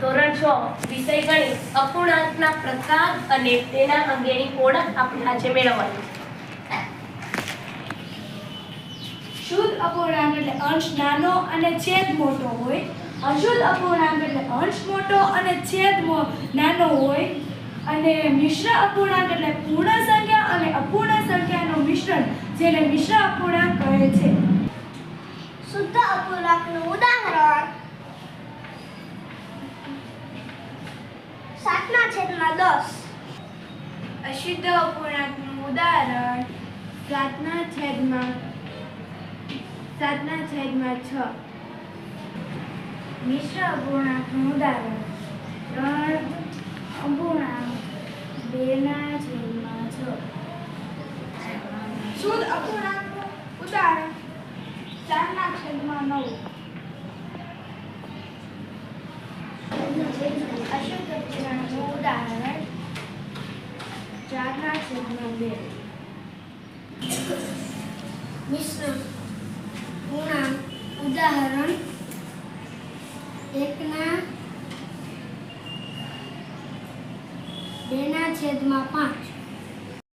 ધોરણ છ વિષય ગણિત અપૂર્ણાંકના પ્રકાર અને તેના અંગેની ઓળખ આપણે આજે મેળવવાની છે. શુદ્ધ અપૂર્ણાંક એટલે અંશ નાનો અને છેદ મોટો હોય. અશુદ્ધ અપૂર્ણાંક એટલે અંશ મોટો અને છેદ નાનો હોય. અને મિશ્ર અપૂર્ણાંક એટલે પૂર્ણ સંખ્યા અને અપૂર્ણ સંખ્યાનું મિશ્રણ જેને મિશ્ર અપૂર્ણાંક કહે છે. શુદ્ધ અપૂર્ણાંકનું ઉદાહરણ સાતના છેદમાં દસ. અશુદ્ધ અપૂર્ણાંકનું ઉદાહરણ સાતના છેદમાં સાતના છેદમાં છ. મિશ્ર અપૂર્ણાંકનું ઉદાહરણ. ત્રણ અપૂર્ણાંક બેના છેદમાં છ. શુદ્ધ અપૂર્ણાંકનું ઉદાહરણ ચારના છેદમાં નવ. અશુદ્ધ અપૂર્ણાંકનું ઉદાહરણ ચારના છેદમાં બે. મિશ્ર પૂર્ણાંક ઉદાહરણ એકના બેના છેદમાં પાંચ.